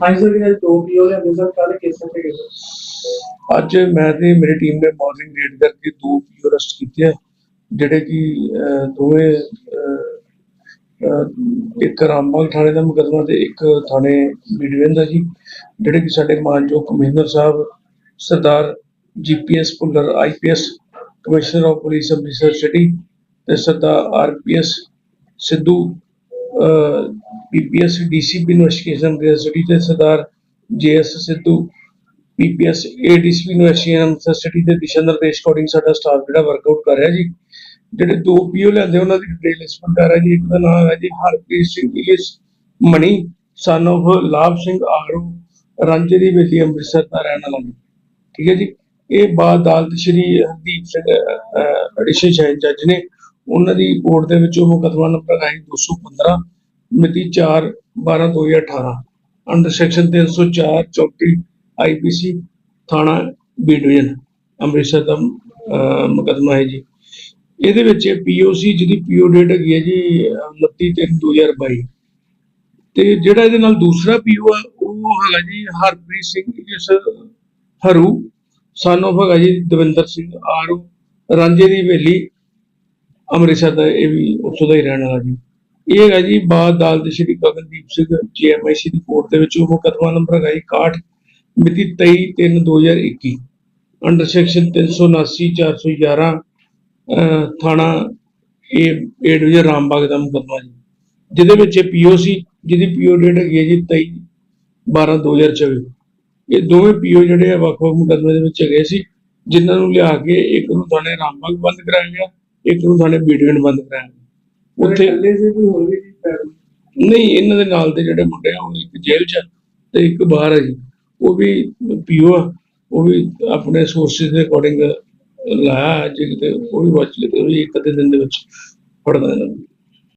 ਹਾਂਜੀ ਸਰ ਜਿਹੜੇ ਦੋ ਪੀਓ ਲਿਆਂਦੇ ਸਰ ਕੱਲ ਕੇਸਾਂ ਤੇ ਗਏ। ਅੱਜ ਮੈਂ ਤੇ ਮੇਰੀ ਟੀਮ ਨੇ ਮਾਰਨਿੰਗ ਰੇਡ ਕਰਕੇ ਦੋ ਪੀਓ ਅਰੈਸਟ ਕੀਤੇ ਆ ਜਿਹੜੇ ਕਿ ਅਹ, ਦੋਵੇਂ ਅਹ, ਇੱਕ ਰਾਮਬਾਗ ਥਾਣੇ ਦਾ ਮੁਕੱਦਮਾ ਤੇ ਇੱਕ ਥਾਣੇ ਬਿਡਵੇਨ ਦਾ ਜੀ ਜਿਹੜੇ ਕਿ ਸਾਡੇ ਮਾਨਯੋਗ commissioner Sahib Sardar GPS Bhullar IPS commissioner of police Amritsar city ਤੇ Sardar RPS Sidhu PPS DCP investigation ਦੇ ਤੇ Sardar JS Sidhu, PPS ADCP investigation Amritsar ਦੇ ਦਿਸ਼ਾ ਨਿਰਦੇਸ਼ ਅਕੋਰਡਿੰਗ ਸਾਡਾ ਸਟਾਫ ਜਿਹੜਾ ਵਰਕਆਊਟ ਕਰ ਰਿਹਾ ਜੀ। ਜਿਹੜੇ ਦੋ ਪੀਓ ਲਿਆਂਦੇ ਉਹਨਾਂ ਦੀ ਡਿਟੇਲ ਇਸ ਪ੍ਰਕਾਰ ਹੈ ਜੀ, ਇੱਕ ਦਾ ਨਾਮ ਹੈ ਜੀ ਹਰਪ੍ਰੀਤ ਸਿੰਘ ਇਲਿਸ ਮਣੀ, son of ਲਾਭ ਸਿੰਘ ਆਰੋ ਰਾਂਝੇ ਦੀ ਬੇਟੀ ਅੰਮ੍ਰਿਤਸਰ ਦਾ ਰਹਿਣ ਵਾਲਾ ਜੀ। ਠੀਕ ਹੈ ਜੀ? ਇਹ ਬਾਅਦ ਅਦਾਲਤ ਸ਼੍ਰੀ ਹਰਦੀਪ ਸਿੰਘ ਐਡੀਸ਼ਨ ਜੱਜ ਨੇ ਉਹਨਾਂ ਦੀ ਕੋਰਟ ਦੇ ਵਿੱਚ ਉਹ ਮੁਕੱਦਮਾ ਨੰਬਰ ਹੈ 215 ਮਿਤੀ 4 12 2018 ਅੰਡਰ ਸੈਕਸ਼ਨ 304 34 ਆਈਪੀਸੀ ਥਾਣਾ ਬੀ ਡਿਵੀਜ਼ਨ ਅੰਮ੍ਰਿਤਸਰ ਦਾ ਅਹ, ਮੁਕੱਦਮਾ ਹੈ ਜੀ। ਇਹਦੇ ਵਿੱਚ ਪੀਓਸੀ ਜਿਹਦੀ ਪੀਓ ਡੇਟ ਹੈਗੀ ਹੈ ਜੀ 29 ਤਿੰਨ 2022 ਤੇ ਜਿਹੜਾ ਇਹਦੇ ਨਾਲ ਦੂਸਰਾ ਪੀਓ ਆ ਉਹ ਹੈਗਾ ਜੀ ਹਰਪ੍ਰੀਤ ਸਿੰਘ ਜਿਸ ਹਰੂ ਸਾਨੂੰ ਹੈਗਾ ਜੀ ਦਵਿੰਦਰ ਸਿੰਘ ਆਰੂ ਰਾਂਝੇ ਦੀ ਹਵੇਲੀ ਅੰਮ੍ਰਿਤਸਰ ਦਾ ਇਹ ਵੀ ਉੱਥੋਂ ਦਾ ਹੀ ਰਹਿਣ ਵਾਲਾ ਜੀ। ਇਹ ਹੈਗਾ ਜੀ ਬਾਦ ਅਦਾਲਤ ਸ਼੍ਰੀ ਗਗਨਦੀਪ ਸਿੰਘ ਜੀਐਮਆਈਸੀ ਦੀ ਕੋਰਟ ਦੇ ਵਿੱਚ ਉਹ ਮੁਕੱਦਮਾ ਨੰਬਰ ਹੈਗਾ ਜੀ 61 ਮਿਤੀ 23 3 2021 ਅੰਡਰ ਸੈਕਸ਼ਨ 379 411 ਅਹ, ਥਾਣਾ ਇਹ ਏ ਡਿਵੀਜ਼ਨ ਰਾਮਬਾਗ ਦਾ ਮੁਕੱਦਮਾ ਜੀ। ਜਿਹਦੇ ਵਿੱਚ ਇਹ ਪੀਓਸੀ ਜਿਹਦੀ ਪੀਓ ਡੇਟ ਹੈਗੀ ਹੈ ਜੀ 23 12 2024 ਇਹ ਦੋਵੇਂ ਪੀਓ ਜਿਹੜੇ ਆ ਵੱਖ-ਵੱਖ ਮੁਕੱਦਮੇ ਦੇ ਵਿੱਚ ਹੈਗੇ ਸੀ ਜਿਨ੍ਹਾਂ ਨੂੰ ਲਿਆ ਕੇ ਇੱਕ ਨੂੰ ਥਾਣੇ ਰਾਮਬਾਗ ਬੰਦ ਕਰਾਇਆ ਗਿਆ ਇੱਕ ਨੂੰ ਥਾਣੇ ਬੀਡੀਐਨ ਬੰਦ ਕਰਾਇਆ ਗਿਆ। ਉੱਥੇ ਉੱਥੇ ਕੱਲੇ ਸੀ ਕੋਈ ਹੋਰ ਵੀ ਨਹੀਂ ਇਹਨਾਂ ਦੇ ਨਾਲ ਦੇ ਜਿਹੜੇ ਮੁੰਡੇ ਆ ਉਹ ਇੱਕ ਜੇਲ੍ਹ 'ਚ ਆ ਤੇ ਇੱਕ ਬਾਹਰ ਹੈ ਜੀ। ਉਹ ਵੀ ਪੀਓ ਆ ਉਹ ਵੀ ਆਪਣੇ ਸੋਰਸਿਸ ਦੇ ਅਕੋਰਡਿੰਗ ਲਾਇਆ ਜੇ ਕਿਤੇ ਉਹ ਵੀ ਬਚ ਲਏ ਤੇ ਉਹ ਵੀ ਇੱਕ ਅੱਧੇ ਦਿਨ ਦੇ ਵਿੱਚ ਫੜਦਾ ਨੂੰ